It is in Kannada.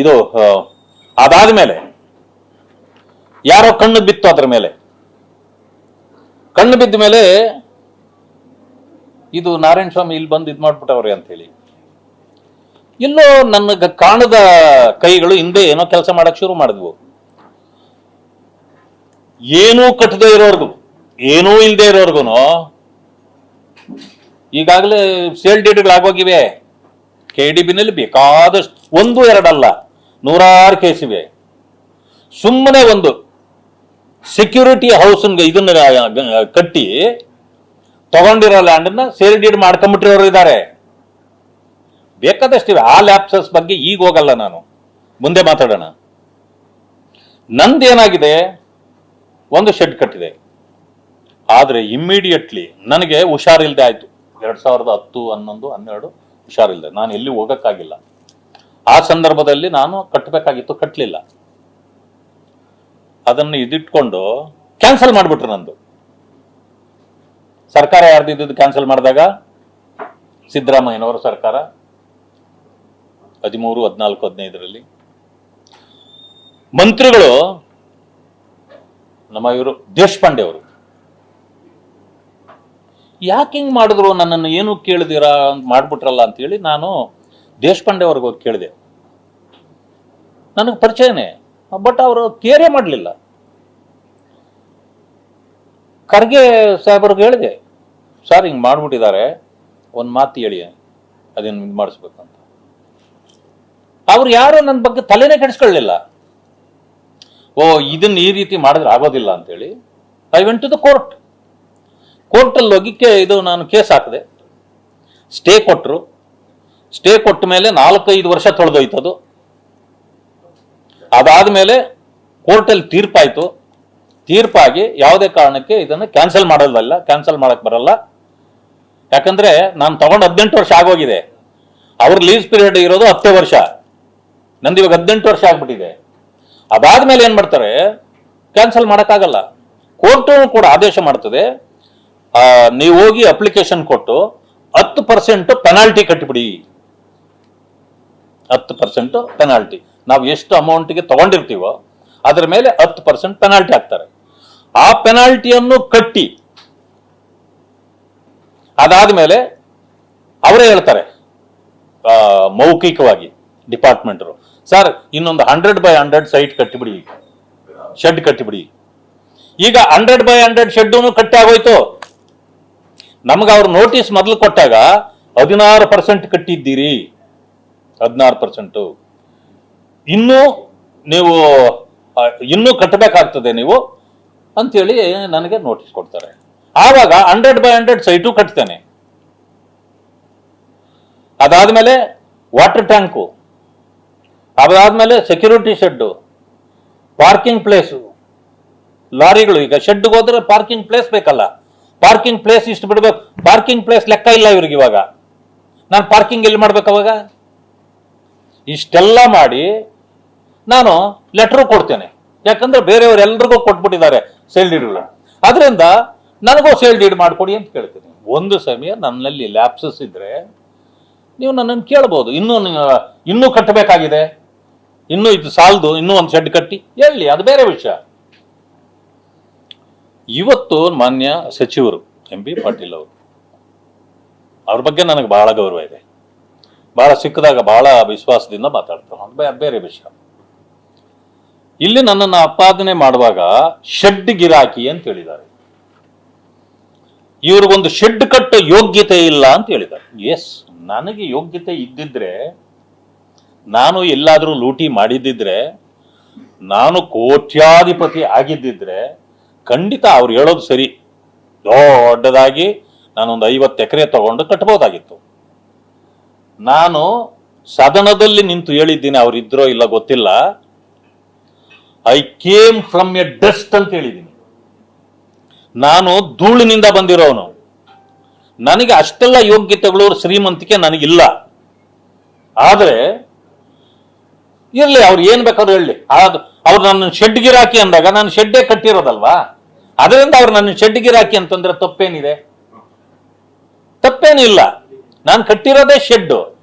ಇದು ಅದಾದ ಮೇಲೆ, ಯಾರೋ ಕಣ್ಣು ಬಿತ್ತು ಅದ್ರ ಮೇಲೆ. ಕಣ್ಣು ಬಿದ್ದ ಮೇಲೆ, ಇದು ನಾರಾಯಣ ಸ್ವಾಮಿ ಇಲ್ಲಿ ಬಂದು ಇದು ಮಾಡ್ಬಿಟ್ಟವ್ರೆ ಅಂತ ಹೇಳಿ ಎಲ್ಲೋ ನನ್ನ ಕಾಣದ ಕೈಗಳು ಹಿಂದೆ ಏನೋ ಕೆಲಸ ಮಾಡಕ್ ಶುರು ಮಾಡಿದ್ವು. ಏನೂ ಕಟ್ಟದೆ ಇರೋರ್ಗು, ಏನೂ ಇಲ್ಲದೆ ಇರೋರ್ಗು ಈಗಾಗಲೇ ಸೇಲ್ ಡೇಟ್ಗಳು ಆಗೋಗಿವೆ ಕೆ ಡಿ ಬಿನಲ್ಲಿ ಬೇಕಾದಷ್ಟು ಒಂದು, ಎರಡಲ್ಲ. ನೂರಾರು ಕೇಸ್ ಇವೆ ಸುಮ್ಮನೆ ಒಂದು ಸೆಕ್ಯೂರಿಟಿ ಹೌಸ್ ಇದನ್ನ ಕಟ್ಟಿ ತಗೊಂಡಿರೋ ಲ್ಯಾಂಡನ್ನ ಸೇರಿ ಡೀಡ್ ಮಾಡ್ಕೊಂಬಿಟ್ಟಿರೋರು ಇದ್ದಾರೆ. ಬೇಕಾದಷ್ಟಿವೆ ಆ ಲ್ಯಾಪ್ಸಸ್ ಬಗ್ಗೆ ಈಗ ಹೋಗಲ್ಲ ನಾನು. ಮುಂದೆ ಮಾತಾಡೋಣ. ನಂದೇನಾಗಿದೆ? ಒಂದು ಶೆಡ್ ಕಟ್ಟಿದೆ. ಆದರೆ ಇಮ್ಮಿಡಿಯೇಟ್ಲಿ ನನಗೆ ಹುಷಾರಿಲ್ಲದೆ ಆಯ್ತು. ಎರಡ್ ಸಾವಿರದ ಹತ್ತು, ಹನ್ನೊಂದು, ಹನ್ನೆರಡು ಹುಷಾರಿಲ್ಲದೆ ನಾನು ಎಲ್ಲಿ ಹೋಗಕ್ಕಾಗಿಲ್ಲ. ಆ ಸಂದರ್ಭದಲ್ಲಿ ನಾನು ಕಟ್ಟಬೇಕಾಗಿತ್ತು ಕಟ್ಟಲಿಲ್ಲ ಅದನ್ನು ಇದಿಟ್ಕೊಂಡು ಕ್ಯಾನ್ಸಲ್ ಮಾಡಿಬಿಟ್ರು ನಂದು. ಸರ್ಕಾರ ಯಾರ್ದಿದ್ದು ಕ್ಯಾನ್ಸಲ್ ಮಾಡಿದಾಗ? ಸಿದ್ದರಾಮಯ್ಯನವರ ಸರ್ಕಾರ. ಹದಿಮೂರು, ಹದಿನಾಲ್ಕು, ಹದಿನೈದರಲ್ಲಿ. ಮಂತ್ರಿಗಳು ನಮ್ಮ ಇವರು ದೇಶಪಾಂಡೆ ಅವರು. ಯಾಕೆ ಹಿಂಗ್ ಮಾಡಿದ್ರು? ನನ್ನನ್ನು ಏನು ಕೇಳಿದಿರಾ ಅಂತ ಮಾಡ್ಬಿಟ್ರಲ್ಲ ಅಂತೇಳಿ ನಾನು ದೇಶಪಾಂಡೆ ಅವ್ರಿಗೆ ಹೋಗಿ ಕೇಳಿದೆ. ನನಗೆ ಪರಿಚಯನೇ. ಬಟ್ ಅವರು ಕೇರೇ ಮಾಡಲಿಲ್ಲ. ಖರ್ಗೆ ಸಾಹೇಬ್ರಿಗೆ ಹೇಳಿದೆ, ಸರ್ ಹಿಂಗೆ ಮಾಡಿಬಿಟ್ಟಿದ್ದಾರೆ, ಒಂದು ಮಾತು ಹೇಳಿ ಅದನ್ನು ಇದು ಅಂತ. ಅವ್ರು ಯಾರು ನನ್ನ ಬಗ್ಗೆ ತಲೆನೇ ಕೆಡಿಸ್ಕೊಳ್ಳಿಲ್ಲ ಓ, ಇದನ್ನ ಈ ರೀತಿ ಮಾಡಿದ್ರೆ ಆಗೋದಿಲ್ಲ ಅಂತೇಳಿ I went to the court ಕೋರ್ಟಲ್ಲಿ ಹೋಗಿ ಕೇ ಇದು ನಾನು ಕೇಸ್ ಹಾಕಿದೆ. ಸ್ಟೇ ಕೊಟ್ಟರು. ಸ್ಟೇ ಕೊಟ್ಟ ಮೇಲೆ ನಾಲ್ಕೈದು ವರ್ಷ ತೊಳೆದೋಯ್ತದು ಅದಾದ್ಮೇಲೆ ಕೋರ್ಟಲ್ಲಿ ತೀರ್ಪಾಯಿತು. ತೀರ್ಪಾಗಿ ಯಾವುದೇ ಕಾರಣಕ್ಕೆ ಇದನ್ನು ಕ್ಯಾನ್ಸಲ್ ಮಾಡೋದಲ್ಲ, ಕ್ಯಾನ್ಸಲ್ ಮಾಡಕ್ಕೆ ಬರಲ್ಲ. ಯಾಕಂದ್ರೆ ನಾನು ತಗೊಂಡು ಹದಿನೆಂಟು ವರ್ಷ ಆಗೋಗಿದೆ. ಅವ್ರ ಲೀಸ್ ಪೀರಿಯಡ್ ಇರೋದು ಹತ್ತೇ ವರ್ಷ. ನಂದು ಇವಾಗ ಹದಿನೆಂಟು ವರ್ಷ ಆಗ್ಬಿಟ್ಟಿದೆ. ಅದಾದ್ಮೇಲೆ ಏನು ಮಾಡ್ತಾರೆ? ಕ್ಯಾನ್ಸಲ್ ಮಾಡೋಕ್ಕಾಗಲ್ಲ. ಕೋರ್ಟು ಕೂಡ ಆದೇಶ ಮಾಡ್ತದೆ. ನೀವು ಹೋಗಿ ಅಪ್ಲಿಕೇಶನ್ ಕೊಟ್ಟು ಹತ್ತು ಪರ್ಸೆಂಟ್ ಪೆನಾಲ್ಟಿ ಕಟ್ಟಿಬಿಡಿ ಹತ್ತು ಪರ್ಸೆಂಟ್ ಪೆನಾಲ್ಟಿ ನಾವು ಎಷ್ಟು ಅಮೌಂಟ್ಗೆ ತಗೊಂಡಿರ್ತೀವೋ ಅದರ ಮೇಲೆ ಹತ್ತು ಪರ್ಸೆಂಟ್ ಪೆನಾಲ್ಟಿ ಹಾಕ್ತಾರೆ. ಆ ಪೆನಾಲ್ಟಿಯನ್ನು ಕಟ್ಟಿ. ಅದಾದ್ಮೇಲೆ ಅವರೇ ಹೇಳ್ತಾರೆ ಮೌಖಿಕವಾಗಿ ಡಿಪಾರ್ಟ್ಮೆಂಟ್ರು, ಸರ್, ಇನ್ನೊಂದು ಹಂಡ್ರೆಡ್ ಬೈ ಹಂಡ್ರೆಡ್ ಸೈಟ್ ಕಟ್ಟಿಬಿಡಿ ಶೆಡ್ ಕಟ್ಟಿಬಿಡಿ ಈಗ ಹಂಡ್ರೆಡ್ ಬೈ ಹಂಡ್ರೆಡ್ ಶೆಡ್ನು ಕಟ್ಟಿ ಆಗೋಯ್ತು ನಮ್ಗೆ ಅವ್ರು ನೋಟಿಸ್ ಮೊದಲು ಕೊಟ್ಟಾಗ ಹದಿನಾರು ಪರ್ಸೆಂಟ್ ಕಟ್ಟಿದ್ದೀರಿ. ಹದಿನಾರು ಪರ್ಸೆಂಟು ಇನ್ನೂ ನೀವು ಇನ್ನೂ ಕಟ್ಟಬೇಕಾಗ್ತದೆ ನೀವು ಅಂತೇಳಿ ನನಗೆ ನೋಟಿಸ್ ಕೊಡ್ತಾರೆ. ಆವಾಗ ಹಂಡ್ರೆಡ್ ಬೈ ಹಂಡ್ರೆಡ್ ಸೈಟು ಕಟ್ತೇನೆ. ಅದಾದ್ಮೇಲೆ ವಾಟರ್ ಟ್ಯಾಂಕು ಅದಾದ್ಮೇಲೆ ಸೆಕ್ಯೂರಿಟಿ ಶೆಡ್ಡು ಪಾರ್ಕಿಂಗ್ ಪ್ಲೇಸು ಲಾರಿಗಳು, ಈಗ ಶೆಡ್ಗೆ ಹೋದ್ರೆ ಪಾರ್ಕಿಂಗ್ ಪ್ಲೇಸ್ ಬೇಕಲ್ಲ. ಪಾರ್ಕಿಂಗ್ ಪ್ಲೇಸ್ ಇಷ್ಟು ಬಿಡ್ಬೇಕು. ಪಾರ್ಕಿಂಗ್ ಪ್ಲೇಸ್ ಲೆಕ್ಕ ಇಲ್ಲ ಇವ್ರಿಗೆ ಇವಾಗ. ನಾನು ಪಾರ್ಕಿಂಗ್ ಎಲ್ಲಿ ಮಾಡ್ಬೇಕು ಅವಾಗ? ಇಷ್ಟೆಲ್ಲ ಮಾಡಿ ನಾನು ಲೆಟರ್ ಕೊಡ್ತೇನೆ. ಯಾಕಂದ್ರೆ ಬೇರೆಯವ್ರು ಎಲ್ರಿಗೂ ಕೊಟ್ಬಿಟ್ಟಿದ್ದಾರೆ ಸೇಲ್ ಡೀಡ್ಗಳು ಅದರಿಂದ ನನಗೂ ಸೇಲ್ ಡೀಡ್ ಮಾಡಿಕೊಡಿ ಅಂತ ಕೇಳ್ತೀನಿ. ಒಂದು ಸಮಯ ನನ್ನಲ್ಲಿ ಲ್ಯಾಪ್ಸಸ್ ಇದ್ರೆ ನೀವು ನನ್ನನ್ನು ಕೇಳ್ಬೋದು. ಇನ್ನೂ ಇನ್ನೂ ಕಟ್ಟಬೇಕಾಗಿದೆ. ಇನ್ನೂ ಇದು ಸಾಲದು, ಇನ್ನೂ ಒಂದು ಶೆಡ್ ಕಟ್ಟಿ. ಹೇಳಿ, ಅದು ಬೇರೆ ವಿಷಯ. ಇವತ್ತು ಮಾನ್ಯ ಸಚಿವರು ಎಂ ಬಿ ಪಾಟೀಲ್ ಅವರು, ಅವ್ರ ಬಗ್ಗೆ ನನಗೆ ಬಹಳ ಗೌರವ ಇದೆ. ಬಹಳ ಸಿಕ್ಕದಾಗ ಬಹಳ ವಿಶ್ವಾಸದಿಂದ ಮಾತಾಡ್ತಾರೆ ಬೇರೆ ವಿಷಯ. ಇಲ್ಲಿ ನನ್ನನ್ನು ಅಪಾದನೆ ಮಾಡುವಾಗ ಶೆಡ್ ಗಿರಾಕಿ ಅಂತ ಹೇಳಿದ್ದಾರೆ. ಇವ್ರಿಗೊಂದು ಶೆಡ್ ಕಟ್ಟೋ ಯೋಗ್ಯತೆ ಇಲ್ಲ ಅಂತ ಹೇಳಿದ್ದಾರೆ. ಎಸ್ ನನಗೆ ಯೋಗ್ಯತೆ ಇದ್ದಿದ್ರೆ, ನಾನು ಎಲ್ಲಾದರೂ ಲೂಟಿ ಮಾಡಿದ್ದಿದ್ರೆ, ನಾನು ಕೋಟ್ಯಾಧಿಪತಿ ಆಗಿದ್ದಿದ್ರೆ ಖಂಡಿತ ಅವ್ರು ಹೇಳೋದು ಸರಿ. ದೊಡ್ಡದಾಗಿ ನಾನೊಂದು ಐವತ್ತು ಎಕರೆ ತಗೊಂಡು ಕಟ್ಬೋದಾಗಿತ್ತು. ನಾನು ಸದನದಲ್ಲಿ ನಿಂತು ಹೇಳಿದ್ದೀನಿ ಅವ್ರಿದ್ರೋ ಇಲ್ಲ ಗೊತ್ತಿಲ್ಲ. I came from a dust ಅಂತ ಹೇಳಿದ್ದೀನಿ. ನಾನು ಧೂಳಿನಿಂದ ಬಂದಿರೋನು. ನನಗೆ ಅಷ್ಟೆಲ್ಲ ಯೋಗ್ಯತೆಗಳು ಶ್ರೀಮಂತಿಕೆ ನನಗಿಲ್ಲ. ಆದರೆ ಇರ್ಲಿ, ಅವ್ರು ಏನು ಬೇಕಾದ್ರೂ ಹೇಳಿ. ಅದು ಅವ್ರು ನನ್ನ ಶೆಡ್ ಗಿರಾಕಿ ಅಂದಾಗ ನಾನು ಶೆಡ್ಡೇ ಕಟ್ಟಿರೋದಲ್ವಾ? ಅದರಿಂದ ಅವ್ರು ನನ್ನ ಶೆಡ್ ಗಿರಾಕಿ ಅಂತಂದ್ರೆ ತಪ್ಪೇನಿದೆ. ತಪ್ಪೇನಿಲ್ಲ. ನಾನು ಕಟ್ಟಿರೋದೇ ಶೆಡ್